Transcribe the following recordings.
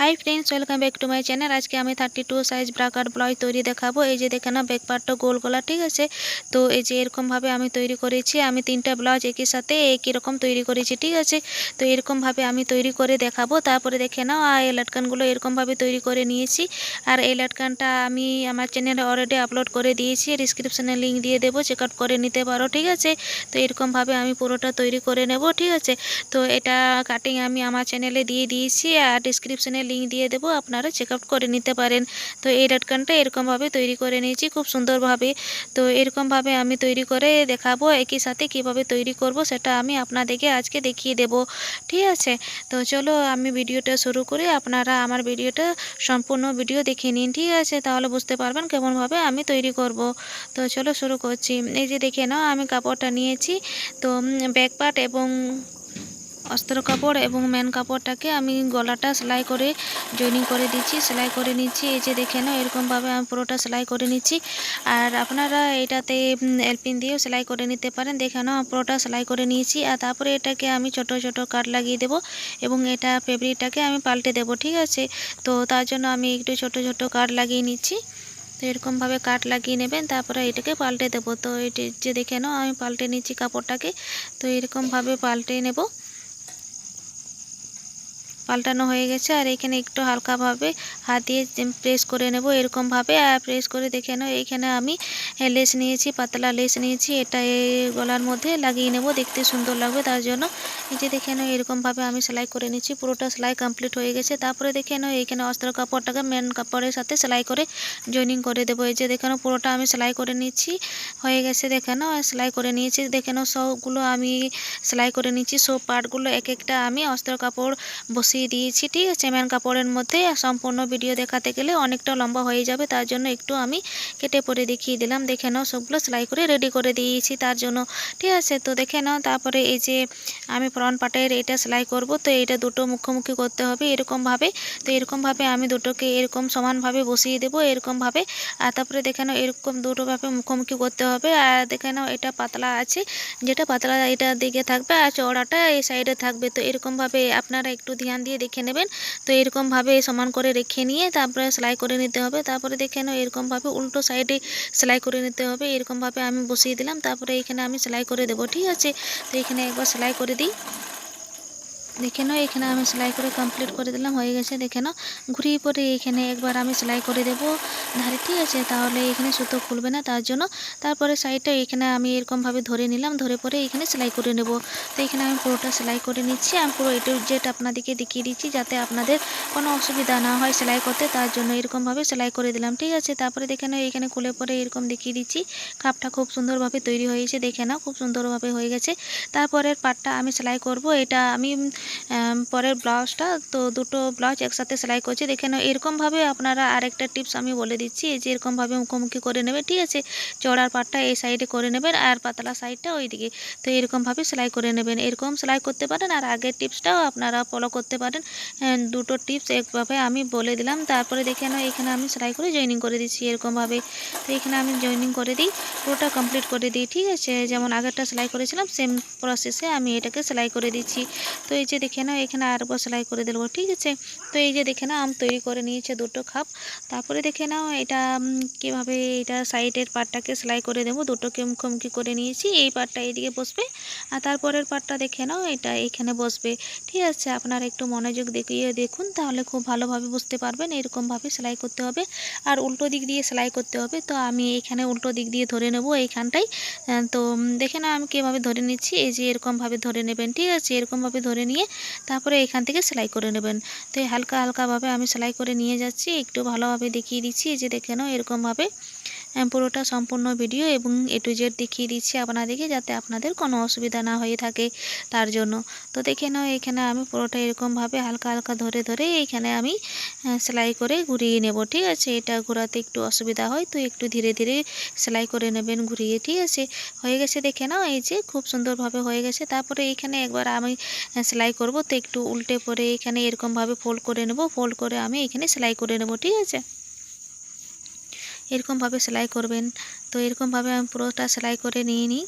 Hi friends welcome back to my channel আজকে আমি thirty two size ব্রাকার blouse তৈরি দেখাবো। এই যে দেখে না ব্যাক পার্টটা গোল গলা, ঠিক আছে? তো এই যে এরকমভাবে আমি তৈরি করেছি, আমি তিনটা ব্লাউজ একই সাথে একই রকম তৈরি করেছি, ঠিক আছে? তো এরকমভাবে আমি তৈরি করে দেখাবো। তারপরে দেখে নাও আর এই লাটকানগুলো এরকমভাবে তৈরি করে নিয়েছি। আর এই লাটকানটা আমি আমার চ্যানেলে অলরেডি আপলোড করে দিয়েছি। ডিসক্রিপশানে লিঙ্ক দিয়ে দেবো চেক আউট করে নিতে পারো, ঠিক আছে? তো এরকমভাবে আমি পুরোটা তৈরি করে নেব, ঠিক আছে? তো এটা কাটিং আমি আমার চ্যানেলে দিয়ে দিয়েছি। আর ডিসক্রিপশানে লিঙ্ক দিয়ে দেবো, আপনারা চেক করে নিতে পারেন। তো এই লাটকানটা এরকমভাবে তৈরি করে নিয়েছি, খুব সুন্দরভাবে। তো এরকমভাবে আমি তৈরি করে দেখাবো, একই সাথে কীভাবে তৈরি করব সেটা আমি আপনাদেরকে আজকে দেখিয়ে দেব। ঠিক আছে? তো চলো আমি ভিডিওটা শুরু করি, আপনারা আমার ভিডিওটা সম্পূর্ণ ভিডিও দেখে নিন, ঠিক আছে? তাহলে বুঝতে পারবেন কেমনভাবে আমি তৈরি করব। তো চলো শুরু করছি। এই যে দেখে নাও, আমি কাপড়টা নিয়েছি। তো ব্যাক পার্ট এবং অস্ত্র কাপড় এবং মেন কাপড়টাকে আমি গলাটা সেলাই করে জয়েনিং করে দিচ্ছি, সেলাই করে নিচ্ছি। এই যে দেখে নাও, এরকমভাবে আমি পুরোটা সেলাই করে নিচ্ছি। আর আপনারা এটাতে এলপিন দিয়েও সেলাই করে নিতে পারেন। দেখে নাও, পুরোটা সেলাই করে নিয়েছি। আর তারপরে এটাকে আমি ছোট ছোট কাট লাগিয়ে দেব এবং এটা ফেব্রিকটাকে আমি পাল্টে দেব, ঠিক আছে? তো তার জন্য আমি একটু ছোট ছোট কাট লাগিয়ে নিচ্ছি। তো এরকমভাবে কাট লাগিয়ে নেবেন, তারপরে এটাকে পাল্টে দেবো। তো এটি যে দেখে নাও, আমি পাল্টে নিচ্ছি কাপড়টাকে। তো এরকমভাবে পাল্টে নেব। পাল্টানো হয়ে গেছে আর এখানে একটু হালকাভাবে হাত দিয়ে প্রেস করে নেব এরকমভাবে আর প্রেস করে দেখে নাও এইখানে আমি লেস নিয়েছি, পাতলা লেস নিয়েছি, এটা এই গলার মধ্যে লাগিয়ে নেব, দেখতে সুন্দর লাগবে তার জন্য। এই যে দেখে নাও, এরকমভাবে আমি সেলাই করে নিচ্ছি, পুরোটা সেলাই কমপ্লিট হয়ে গেছে। তারপরে দেখে নাও এইখানে অস্ত্র কাপড়টাকে মেন কাপড়ের সাথে সেলাই করে জয়েনিং করে দেবো। এই যে দেখে নাও, পুরোটা আমি সেলাই করে নিচ্ছি, হয়ে গেছে দেখে নাও, সেলাই করে নিয়েছি। দেখে নাও, সবগুলো আমি সেলাই করে নিচ্ছি, সব পার্টগুলো এক একটা আমি অস্ত্র কাপড় বসিয়ে বসিয়ে দিয়েছি, ঠিক আছে? ম্যান কাপড়ের মধ্যে সম্পূর্ণ ভিডিও দেখাতে গেলে অনেকটা লম্বা হয়ে যাবে, তার জন্য একটু আমি কেটে পরে দেখিয়ে দিলাম। দেখে নাও, সবগুলো সেলাই করে রেডি করে দিয়েছি তার জন্য, ঠিক আছে? তো দেখে নাও, তারপরে এই যে আমি ফ্রন্ট পার্টের এটা সেলাই করব, তো এটা দুটো মুখোমুখি করতে হবে এরকমভাবে। তো এরকমভাবে আমি দুটোকে এরকম সমানভাবে বসিয়ে দেবো এরকমভাবে। আর তারপরে দেখে নাও, এরকম দুটোভাবে মুখোমুখি করতে হবে। আর দেখে নাও, এটা পাতলা আছে, যেটা পাতলা এটা দিকে থাকবে আর চড়াটা এই সাইডে থাকবে। তো এরকমভাবে আপনারা একটু ধ্যান দিয়ে দেখে নেবেন। তো এরকমভাবে সমান করে রেখে নিয়ে তারপরে সেলাই করে নিতে হবে। তারপরে দেখে নাও এরকমভাবে উল্টো সাইডে সেলাই করে নিতে হবে। এরকমভাবে আমি বসিয়ে দিলাম। তারপরে এখানে আমি সেলাই করে দেবো। ঠিক আছে? তো এখানে একবার সেলাই করে দিই। দেখে নাও, এখানে আমি সেলাই করে কমপ্লিট করে দিলাম, হয়ে গেছে, দেখে নাও। ঘুরিয়ে পরে এখানে একবার আমি সেলাই করে দেব ধারে, ঠিক আছে? তাহলে এখানে সুতো খুলবে না তার জন্য। তারপরে সাইডটা এখানে আমি এরকমভাবে ধরে নিলাম, ধরে পরে এখানে সেলাই করে নেব। তো এখানে আমি পুরোটা সেলাই করে নিচ্ছি। আমি পুরো এটু জেট আপনাদেরকে দেখিয়ে দিচ্ছি যাতে আপনাদের কোনো অসুবিধা না হয় সেলাই করতে। তার জন্য এরকমভাবে সেলাই করে দিলাম, ঠিক আছে? তারপরে দেখে নাও, এখানে খুলে পরে এরকম দেখিয়ে দিচ্ছি। কাপটা খুব সুন্দরভাবে তৈরি হয়েছে, দেখে নাও, খুব সুন্দরভাবে হয়ে গেছে। তারপরের পাটটা আমি সেলাই করব। এটা আমি পরের ব্লাউজটা, তো দুটো ব্লাউজ একসাথে সেলাই করছি। দেখে নাও, এরকমভাবে আপনারা আরেকটা টিপস আমি বলে দিচ্ছি যে এরকমভাবে মুখোমুখি করে নেবে, ঠিক আছে? চড়ার পাটটা এই সাইডে করে নেবেন আর পাতলা সাইডটা ওই দিকে তো এরকমভাবে সেলাই করে নেবেন। এরকম সেলাই করতে পারেন আর আগের টিপসটাও আপনারা ফলো করতে পারেন। দুটো টিপস একভাবে আমি বলে দিলাম। তারপরে দেখে নাও, এখানে আমি সেলাই করে জয়েনিং করে দিচ্ছি এরকমভাবে। তো এখানে আমি জয়েনিং করে দিই, পুরোটা কমপ্লিট করে দিই, ঠিক আছে? যেমন আগেরটা সেলাই করেছিলাম সেম প্রসেসে আমি এটাকে সেলাই করে দিচ্ছি। তো এই যে দেখে নাও, এখানে আরেকবার সেলাই করে দেবো, ঠিক আছে? তো এই যে দেখে নাও, আম তৈরি করে নিয়েছে দুটো খাপ। তারপরে দেখে নাও, এটা কীভাবে এটা সাইডের পাটটাকে সেলাই করে দেবো দুটোকে মুখোমুখি করে নিয়েছি, এই পাটটা এইদিকে বসবে। আর তারপরের পাটটা দেখে নাও, এটা এইখানে বসবে, ঠিক আছে? আপনারা একটু মনোযোগ দেখিয়ে দেখুন, তাহলে খুব ভালোভাবে বুঝতে পারবেন, এরকমভাবে সেলাই করতে হবে। আর উল্টো দিক দিয়ে সেলাই করতে হবে, তো আমি এখানে উল্টো দিক দিয়ে ধরে নেব এইখানটাই। তো দেখে নাও আমি কীভাবে ধরে নিচ্ছি, এই যে এরকমভাবে ধরে নেবেন, ঠিক আছে? এরকমভাবে ধরে নিয়ে তারপরে এখান থেকে সেলাই করে নেবেন। তো হালকা হালকাভাবে আমি সেলাই করে নিয়ে যাচ্ছি, একটু ভালোভাবে দেখিয়ে দিচ্ছি যে দেখে নাও এরকমভাবে পুরোটা সম্পূর্ণ ভিডিও এবং এ টু জেড দেখিয়ে দিচ্ছি আপনাদেরকে যাতে আপনাদের কোনো অসুবিধা না হয়ে থাকে তার জন্য। তো দেখে নাও, এখানে আমি পুরোটা এরকমভাবে হালকা হালকা ধরে ধরে এইখানে আমি সেলাই করে ঘুরিয়ে নেব, ঠিক আছে? এটা ঘোরাতে একটু অসুবিধা হয়, তো একটু ধীরে ধীরে সেলাই করে নেবেন, ঘুরিয়ে, ঠিক আছে? হয়ে গেছে, দেখে নাও, এই যে খুব সুন্দরভাবে হয়ে গেছে। তারপরে এইখানে একবার আমি সেলাই করব, তো একটু উল্টে পরে এখানে এরকমভাবে ফোল্ড করে নেব ফোল্ড করে আমি এখানে সেলাই করে নেব, ঠিক আছে? এরকমভাবে সেলাই করবেন। তো এরকমভাবে আমি পুরোটা সেলাই করে নিয়ে নিই।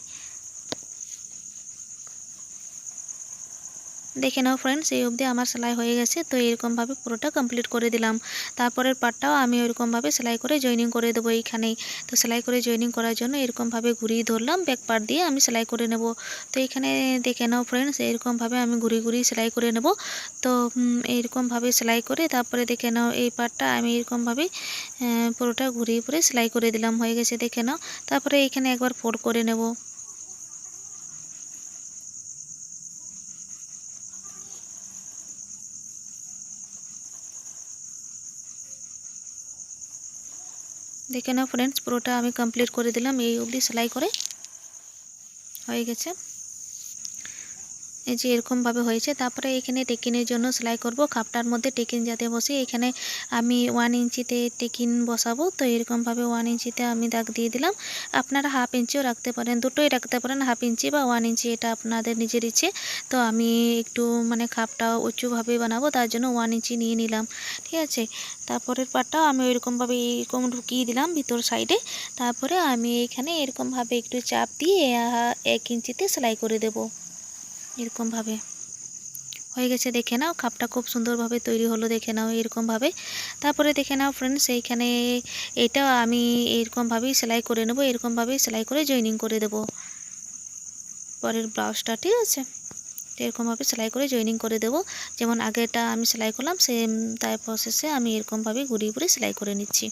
দেখে নাও ফ্রেন্ডস এই অবধি আমার সেলাই হয়ে গেছে। তো এরকমভাবে পুরোটা কমপ্লিট করে দিলাম। তারপরের পার্টটাও আমি ওইরকমভাবে সেলাই করে জয়েনিং করে দেবো এইখানেই। তো সেলাই করে জয়েনিং করার জন্য এরকমভাবে ঘুরিয়ে ধরলাম ব্যাক পার্ট দিয়ে আমি সেলাই করে নেব। তো এখানে দেখে নাও ফ্রেন্ডস এরকমভাবে আমি ঘুরিয়ে ঘুরিয়ে সেলাই করে নেব। তো উম, এইরকমভাবে সেলাই করে তারপরে দেখে নাও এই পার্টটা আমি এরকমভাবে পুরোটা ঘুরিয়ে পুরে সেলাই করে দিলাম। হয়ে গেছে দেখে নাও। তারপরে এইখানে একবার ফোর করে নেব। দেখে নাও ফ্রেন্ডস পুরোটা আমি কমপ্লিট করে দিলাম এই অবধি সেলাই করে হয়ে গেছে। এই যে এরকমভাবে হয়েছে, তারপরে এখানে টেকিনের জন্য সেলাই করব। খাপটার মধ্যে টেকিন যাতে বসে, এখানে আমি ওয়ান ইঞ্চিতে টেকিন বসাবো। তো এরকমভাবে ওয়ান ইঞ্চিতে আমি দাগ দিয়ে দিলাম। আপনারা হাফ ইঞ্চিও রাখতে পারেন, দুটোই রাখতে পারেন হাফ ইঞ্চি বা ওয়ান ইঞ্চি এটা আপনাদের নিজের ইচ্ছে। তো আমি একটু মানে খাপটা উঁচুভাবে বানাবো, তার জন্য ওয়ান ইঞ্চি নিয়ে নিলাম। ঠিক আছে? তারপরের পাটটাও আমি ওইরকমভাবে এরকম ঢুকিয়ে দিলাম ভিতর সাইডে তারপরে আমি এখানে এরকমভাবে একটু চাপ দিয়ে এক ইঞ্চিতে সেলাই করে দেব। এরকমভাবে। হয়ে গেছে, দেখে নাও খাপটা খুব সুন্দরভাবে তৈরি হলো, দেখে নাও এরকমভাবে। তারপরে দেখে নাও ফ্রেন্ডস এইখানে এটা আমি এরকমভাবেই সেলাই করে নেব, এরকমভাবেই সেলাই করে জয়েনিং করে দেব। পরের ব্লাউজটা, ঠিক আছে? এরকমভাবে সেলাই করে জয়েনিং করে দেব। যেমন আগেটা আমি সেলাই করলাম সেম তাই প্রসেসে আমি এরকমভাবে ঘুরিয়ে ঘুরিয়ে সেলাই করে নিচ্ছি।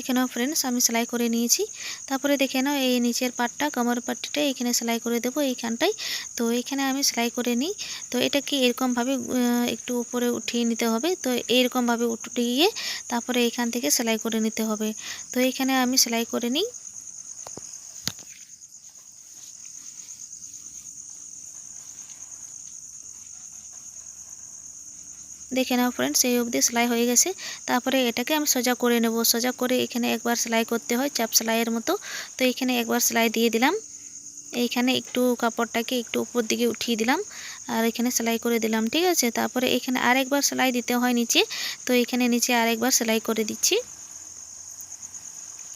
দেখে নাও ফ্রেন্ডস আমি সেলাই করে নিয়েছি। তারপরে দেখে নাও এই নিচের পাটটা কমর পাট্টিটা এখানে সেলাই করে দেবো এইখানটায়। তো এখানে আমি সেলাই করে নিই। তো এটাকে এরকমভাবে আহ, একটু উপরে উঠিয়ে নিতে হবে। তো এরকমভাবে উঠিয়ে তারপরে এখান থেকে সেলাই করে নিতে হবে। তো এখানে আমি সেলাই করে নিই। দেখে নাও ফ্রেন্ডস এই অবধি সেলাই হয়ে গেছে। তারপরে এটাকে আমি সোজা করে নেব। সোজা করে এখানে একবার সেলাই করতে হয়, চাপ সেলাইয়ের মতো। তো এখানে একবার সেলাই দিয়ে দিলাম। এইখানে একটু কাপড়টাকে একটু উপর দিকে উঠিয়ে দিলাম আর এখানে সেলাই করে দিলাম, ঠিক আছে? তারপরে এখানে আরেকবার সেলাই দিতে হয় নিচে। তো এখানে নিচে আরেকবার সেলাই করে দিচ্ছি।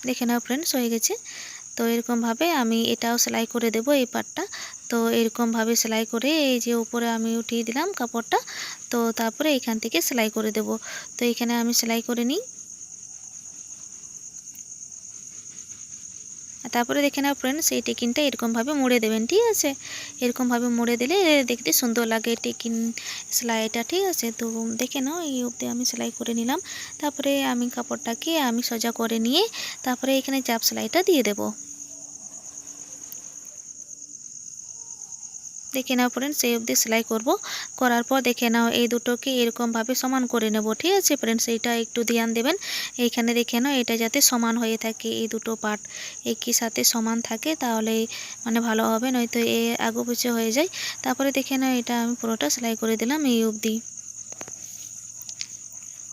দেখে নাও ফ্রেন্ডস হয়ে গেছে। তো এরকমভাবে আমি এটাও সেলাই করে দেব এই পাটটা। তো এরকমভাবে সেলাই করে এই যে উপরে আমি উঠিয়ে দিলাম কাপড়টা, তো তারপরে এখান থেকে সেলাই করে দেব। তো এখানে আমি সেলাই করে নিই। তারপরে দেখে নাও ফ্রেন্ডস এই টেকিনটা এরকমভাবে মুড়ে দেবেন, ঠিক আছে? এরকমভাবে মুড়ে দিলে দেখতে সুন্দর লাগে টেকিন সেলাইটা, ঠিক আছে? তো দেখে নাও, এই অব্দি আমি সেলাই করে নিলাম। তারপরে আমি কাপড়টাকে আমি সোজা করে নিয়ে তারপরে এখানে চাপ সেলাইটা দিয়ে দেব। দেখে নাও ফ্রেন্ডস এই অবধি সেলাই করব। করার পর দেখে নাও এই দুটোকে এরকমভাবে সমান করে নেব, ঠিক আছে ফ্রেন্ডস এইটা একটু ধ্যান দেবেন। এইখানে দেখে নাও এটা যাতে সমান হয়ে থাকে, এই দুটো পার্ট একই সাথে সমান থাকে, তাহলে মানে ভালো হবে, নয়তো এ আগু পিছু হয়ে যায়। তারপরে দেখে নাও এটা আমি পুরোটা সেলাই করে দিলাম এই অবধি।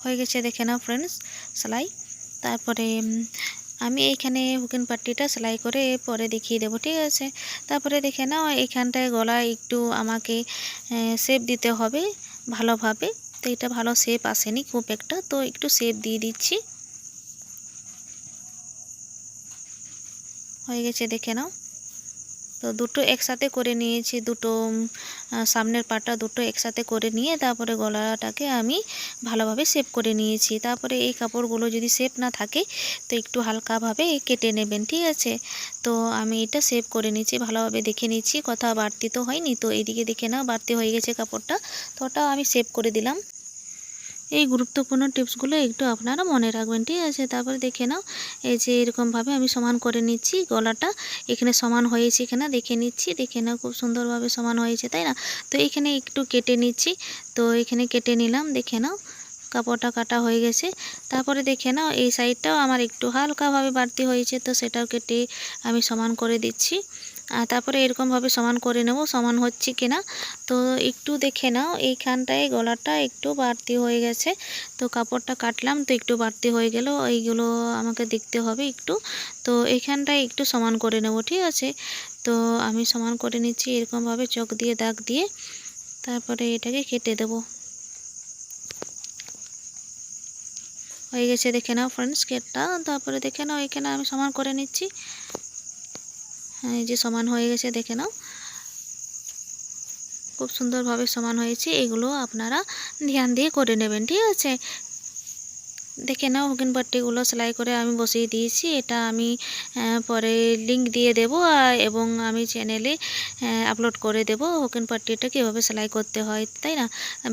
হয়ে গেছে দেখে নাও ফ্রেন্ডস সেলাই। তারপরে আমি এইখানে হুকেন পাট্টিটা সেলাই করে পরে দেখিয়ে দেবো, ঠিক আছে? তারপরে দেখে নাও, এইখানটায় গলায় একটু আমাকে শেপ দিতে হবে ভালোভাবে। তো এটা ভালো শেপ আসেনি খুব একটা, তো একটু শেপ দিয়ে দিচ্ছি। হয়ে গেছে, দেখে নাও। তো দুটো একসাথে করে নিয়েছি, দুটো সামনের পাটা দুটো একসাথে করে নিয়ে তারপরে গলাটাকে আমি ভালোভাবে শেপ করে নিয়েছি। তারপরে এই কাপড়গুলো যদি শেপ না থাকে, তো একটু হালকাভাবে কেটে নেবেন, ঠিক আছে? তো আমি এটা শেপ করে নিচ্ছি ভালোভাবে দেখে নিচ্ছি কথা বাড়তি তো হয়নি, তো এইদিকে দেখে নাও, বাড়তি হয়ে গেছে কাপড়টা। তো ওটাও আমি শেপ করে দিলাম। এই গুরুত্বপূর্ণ টিপসগুলো একটু আপনারা মনে রাখবেন, ঠিক আছে? তারপরে দেখে নাও, এই যে এরকমভাবে আমি সমান করে নিচ্ছি গলাটা। এখানে সমান হয়েছে এখানে দেখে নিচ্ছি, দেখে নাও খুব সুন্দরভাবে সমান হয়েছে, তাই না? তো এখানে একটু কেটে নিচ্ছি। তো এখানে কেটে নিলাম, দেখে নাও, কাপড়টা কাটা হয়ে গেছে। তারপরে দেখে নাও, এই সাইডটাও আমার একটু হালকাভাবে বাড়তি হয়েছে, তো সেটাও কেটে আমি সমান করে দিচ্ছি। তারপরে এরকমভাবে সমান করে নেব, সমান হচ্ছে কিনা। তো একটু দেখে নাও, এইখানটায় গলাটা একটু বাড়তি হয়ে গেছে। তো কাপড়টা কাটলাম, তো একটু বাড়তি হয়ে গেল, এইগুলো আমাকে দেখতে হবে একটু। তো এইখানটায় একটু সমান করে নেব, ঠিক আছে? তো আমি সমান করে নিচ্ছি, এরকমভাবে চক দিয়ে, দাগ দিয়ে। তারপরে এটাকে কেটে দেব। হয়ে গেছে, দেখে নাও ফ্রেন্ডস কেটটা। তারপরে দেখে নাও, এখানে আমি সমান করে নিচ্ছি। হ্যাঁ, এই যে সমান হয়ে গেছে, দেখে নাও। খুব সুন্দরভাবে সমান হয়েছে, এগুলো আপনারা ধ্যান দিয়ে করে নেবেন, ঠিক আছে? দেখে নাও হুকিন পাট্টিগুলো সেলাই করে আমি বসিয়ে দিয়েছি। এটা আমি পরে লিংক দিয়ে দেব এবং আমি চ্যানেলে আপলোড করে দেব হুকিন পাট্টিটা কীভাবে সেলাই করতে হয়, তাই না?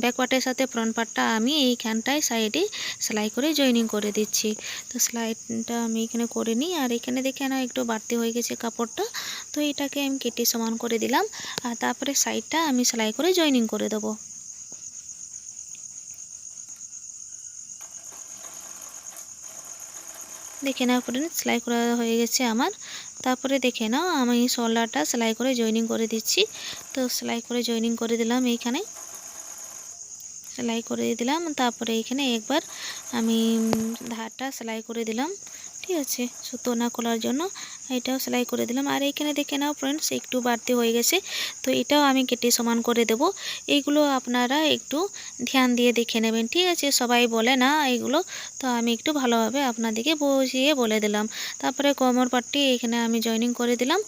ব্যাক পার্টের সাথে ফ্রন্ট পার্টটা আমি এইখানটায় সাইডে সেলাই করে জয়েনিং করে দিচ্ছি। তো সেলাইটা আমি এখানে করে নিই, আর এখানে দেখে নাও একটু বাড়তি হয়ে গেছে কাপড়টা। তো এটাকে আমি কেটে সমান করে দিলাম, আর তারপরে সাইডটা আমি সেলাই করে জয়েনিং করে দেবো। দেখে নাও করে সেলাই করা হয়ে গেছে আমার। তারপরে দেখে নাও, আমি শোল্ডারটা সেলাই করে জয়েনিং করে দিচ্ছি। তো সেলাই করে জয়েনিং করে দিলাম এইখানে। সেলাই করে দিলাম, তারপরে এখানে একবার আমি ধারটা সেলাই করে দিলাম। ঠিক আছে। সুতো না খোলার জন্য এটাও সেলাই করে দিলাম। আর এখানে দেখে নাও ফ্রেন্ডস একটু বাড়তি হয়ে গেছে। তো এটাও আমি কেটে সমান করে দেব। এইগুলো আপনারা একটু ধ্যান দিয়ে দেখে নেবেন। ঠিক আছে, সবাই বলে না এইগুলো তো আমি একটু ভালোভাবে আপনাদেরকে বুঝিয়ে বলে দিলাম। তারপরে কোমর পাট্টি এখানে আমি জয়েনিং করে দিলাম।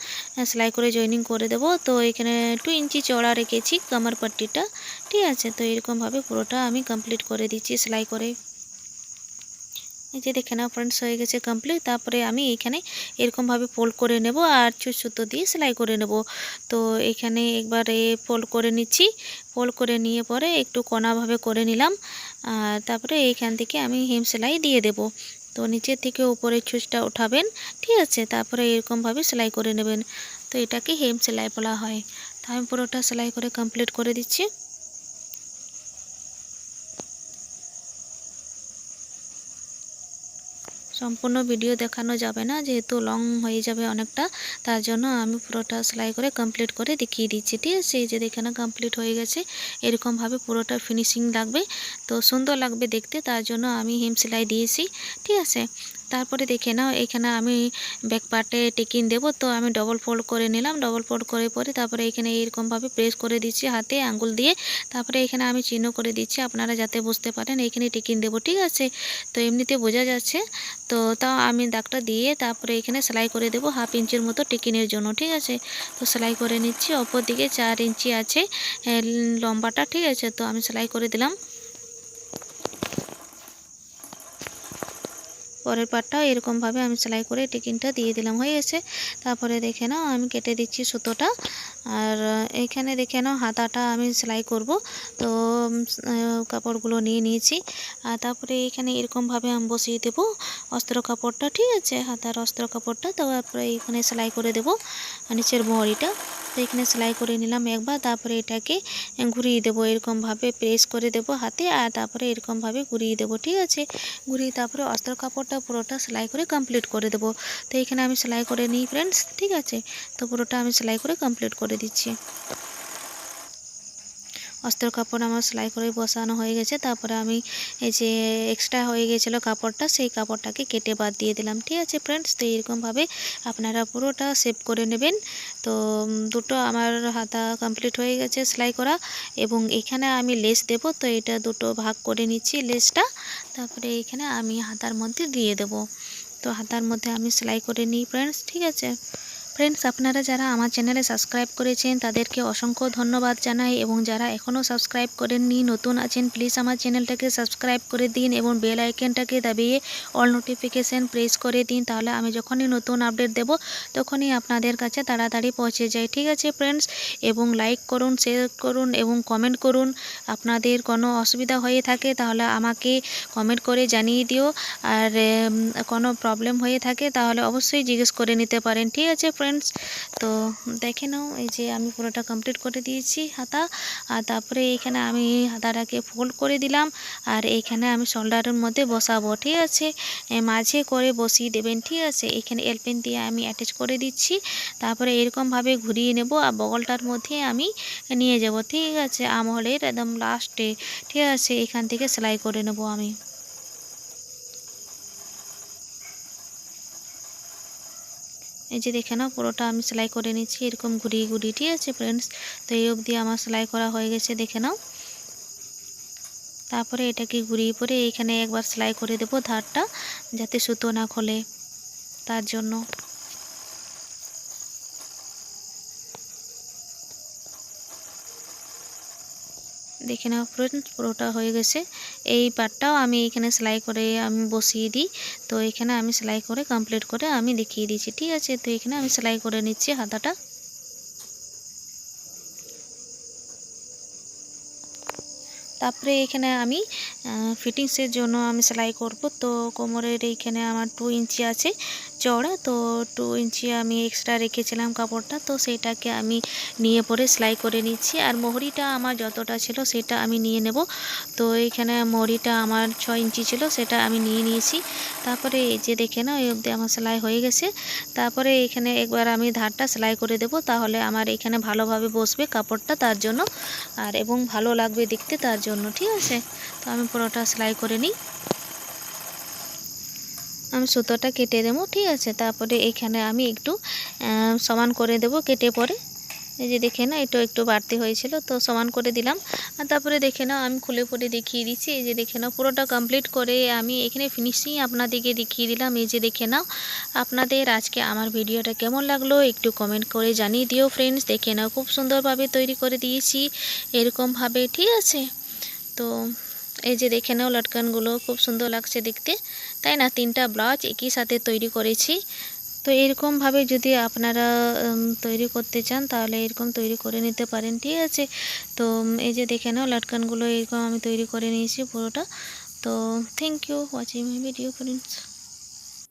সেলাই করে জয়েনিং করে দেব। তো এখানে টু ইঞ্চি চড়া রেখেছি কোমর পাট্টিটা। ঠিক আছে, তো এরকমভাবে পুরোটা আমি কমপ্লিট করে দিচ্ছি সেলাই করে। এই যে দেখে নাও ফ্রেন্ডস হয়ে গেছে কমপ্লিট তারপরে আমি এখানে এরকমভাবে ফোল্ড করে নেব আর সুতো দিয়ে সেলাই করে নেব। তো এখানে একবারে ফোল্ড করে নিচ্ছি। ফোল্ড করে নিয়ে পরে একটু কণাভাবে করে নিলাম। আর তারপরে এইখান থেকে আমি হেম সেলাই দিয়ে দেব। তো নিচের থেকে উপরে ছুঁচটা উঠাবেন, ঠিক আছে? তারপরে এরকমভাবে সেলাই করে নেবেন। তো এটাকে হেম সেলাই বলা হয়। তো আমি পুরোটা সেলাই করে কমপ্লিট করে দিচ্ছি। সম্পূর্ণ ভিডিও দেখানো যাবে না, যেহেতু লং হয়ে যাবে অনেকটা, তার জন্য আমি পুরোটা সেলাই করে কমপ্লিট করে দেখিয়ে দিচ্ছি, ঠিক আছে? এই যে দেখে না কমপ্লিট হয়ে গেছে, এরকমভাবে পুরোটা ফিনিশিং লাগবে, তো সুন্দর লাগবে দেখতে, তার জন্য আমি হিম সেলাই দিয়েছি, ঠিক আছে? তারপরে দেখে নাও, এখানে আমি ব্যাক পার্টে টেকিন দেবো। তো আমি ডবল ফোল্ড করে নিলাম ডবল ফোল্ড করে পরে তারপরে এখানে এরকমভাবে প্রেস করে দিচ্ছি হাতে আঙ্গুল দিয়ে। তারপরে এখানে আমি চিহ্ন করে দিচ্ছি, আপনারা যাতে বুঝতে পারেন, এখানে টেকিন দেবো, ঠিক আছে? তো এমনিতে বোঝা যাচ্ছে। তো তাও আমি দাগটা দিয়ে তারপরে এখানে সেলাই করে দেবো হাফ ইঞ্চির মতো টিকিনের জন্য, ঠিক আছে? তো সেলাই করে নিচ্ছি অপর দিকে চার ইঞ্চি আছে লম্বাটা, ঠিক আছে? তো আমি সেলাই করে দিলাম। পরের পাটটাও এরকমভাবে আমি সেলাই করে টিকিনটা দিয়ে দিলাম, হয়ে গেছে। তারপরে দেখে নাও, আমি কেটে দিচ্ছি সুতোটা। আর এখানে দেখে নাও, হাতাটা আমি সেলাই করব। তো কাপড়গুলো নিয়ে নিয়েছি। আর তারপরে এখানে এরকমভাবে আমি বসিয়ে দেবো অস্ত্র কাপড়টা, ঠিক আছে? হাতার অস্ত্র কাপড়টা, তারপরে এখানে সেলাই করে দেবো। নিচের মোহরিটা। তো এখানে সেলাই করে নিলাম একবার, তারপরে এটাকে ঘুরিয়ে দেবো, এরকমভাবে প্রেস করে দেব হাতে আর তারপরে এরকমভাবে ঘুরিয়ে দেবো, ঠিক আছে? ঘুরিয়ে তারপরে অস্ত্র কাপড়টা পুরোটা সেলাই করে কমপ্লিট করে দেবো। তো এখানে আমি সেলাই করে নিই ফ্রেন্ডস ঠিক আছে? তো পুরোটা আমি সেলাই করে কমপ্লিট করে দিচ্ছি। অস্ত্র কাপড় আমার সেলাই করে বসানো হয়ে গেছে। তারপরে আমি এই যে এক্সট্রা হয়ে গেছিল কাপড়টা, সেই কাপড়টাকে কেটে বাদ দিয়ে দিলাম। ঠিক আছে ফ্রেন্ডস তো এরকমভাবে আপনারা পুরোটা সেভ করে নেবেন। তো দুটো আমার হাতা কমপ্লিট হয়ে গেছে সেলাই করা এবং এখানে আমি লেস দেব। তো এটা দুটো ভাগ করে নিচ্ছি লেসটা তারপরে এখানে আমি হাতার মধ্যে দিয়ে দেব। তো হাতার মধ্যে আমি সেলাই করে নিই ফ্রেন্ডস ঠিক আছে? ফ্রেন্ডস আপনারা যারা আমার চ্যানেলে সাবস্ক্রাইব করেছেন, তাদেরকে অসংখ্য ধন্যবাদ জানাই এবং যারা এখনও সাবস্ক্রাইব করেননি, নতুন আছেন প্লিজ আমার চ্যানেলটাকে সাবস্ক্রাইব করে দিন এবং বেল আইকনটাকে দাবিয়ে অল নোটিফিকেশান প্রেস করে দিন। তাহলে আমি যখনই নতুন আপডেট দেব, তখনই আপনাদের কাছে তাড়াতাড়ি পৌঁছে যায় ঠিক আছে ফ্রেন্ডস এবং লাইক করুন শেয়ার করুন এবং কমেন্ট করুন। আপনাদের কোনো অসুবিধা হয়ে থাকে, তাহলে আমাকে কমেন্ট করে জানিয়ে দিও। আর কোনো প্রবলেম হয়ে থাকে, তাহলে অবশ্যই জিজ্ঞেস করে নিতে পারেন। ঠিক আছে ফ্রেন্ডস তো দেখে নাও, এই যে আমি পুরোটা কমপ্লিট করে দিয়েছি হাতা। আর তারপরে এইখানে আমি হাতাটাকে ফোল্ড করে দিলাম। আর এইখানে আমি শোল্ডারের মধ্যে বসাবো, ঠিক আছে? মাঝে করে বসিয়ে দেবেন, ঠিক আছে? এখানে এলপেন দিয়ে আমি অ্যাটাচ করে দিচ্ছি। তারপরে এরকমভাবে ঘুরিয়ে নেব আর বগলটার মধ্যে আমি নিয়ে যাব, ঠিক আছে? আমহলের একদম লাস্টে ঠিক আছে? এখান থেকে সেলাই করে নেব আমি। এই যে দেখে নাও, পুরোটা আমি সেলাই করে নিচ্ছি। এরকম ঘুরিয়ে ঘুরিয়ে, ঠিক আছে ফ্রেন্ডস তো এই অবধি আমার সেলাই করা হয়ে গেছে, দেখে নাও। তারপরে এটাকে ঘুরিয়ে পরে এইখানে একবার সেলাই করে দেবো ধারটা, যাতে সুতো না খোলে তার জন্য। দেখে নাও ফ্রেন্ড পুরোটা হয়ে গেছে। এই পাটটাও আমি এখানে সেলাই করে আমি বসিয়ে দিই। তো এখানে আমি সেলাই করে কমপ্লিট করে আমি দেখিয়ে দিচ্ছি, ঠিক আছে? তো এখানে আমি সেলাই করে নিচ্ছি হাতাটা। তারপরে এখানে আমি ফিটিংসের জন্য আমি সেলাই করব। তো কোমরের এইখানে আমার টু ইঞ্চি আছে। চওড়া, তো টু ইঞ্চি আমি এক্সট্রা রেখেছিলাম কাপড়টা, তো সেইটাকে আমি নিয়ে পরে সেলাই করে নিচ্ছি। আর মোহরিটা আমার যতটা ছিল সেটা আমি নিয়ে নেব। তো এইখানে মোহরিটা আমার ছ ইঞ্চি ছিল, সেটা আমি নিয়ে নিয়েছি। তারপরে এই যে দেখে না ওই অবধি আমার সেলাই হয়ে গেছে। তারপরে এখানে একবার আমি ধারটা সেলাই করে দেব, তাহলে আমার এখানে ভালোভাবে বসবে কাপড়টা তার জন্য। আর এবং ভালো লাগবে দেখতে তার জন্য, ঠিক আছে? তো আমি পুরোটা সেলাই করে নিই। আমি সুতোটা কেটে দেবো, ঠিক আছে? তারপরে এখানে আমি একটু সমান করে দেব কেটে পরে। এই যে দেখে না এটা একটু বাড়তি হয়েছিল, তো সমান করে দিলাম। আর তারপরে দেখে নাও, আমি খুলে পরে দেখিয়ে দিচ্ছি। এই যে দেখে নাও, পুরোটা কমপ্লিট করে আমি এখানে ফিনিশিং আপনাদেরকে দেখিয়ে দিলাম। এই যে দেখে নাও, আপনাদের আজকে আমার ভিডিওটা কেমন লাগল একটু কমেন্ট করে জানিয়ে দিও ফ্রেন্ডস দেখে নাও, খুব সুন্দরভাবে তৈরি করে দিয়েছি, এরকমভাবে, ঠিক আছে? তো এই যে দেখে নাও লটকানগুলো, খুব সুন্দর লাগছে দেখতে। তাই না? তিনটা ব্লাউজ একই সাথে তৈরি করেছি। তো এরকমভাবে যদি আপনারা তৈরি করতে চান, তাহলে এরকম তৈরি করে নিতে পারেন, ঠিক আছে? তো এই যে দেখে নাও লটকানগুলো, এরকম আমি তৈরি করে নিয়েছি পুরোটা। তো thank you watching my video friends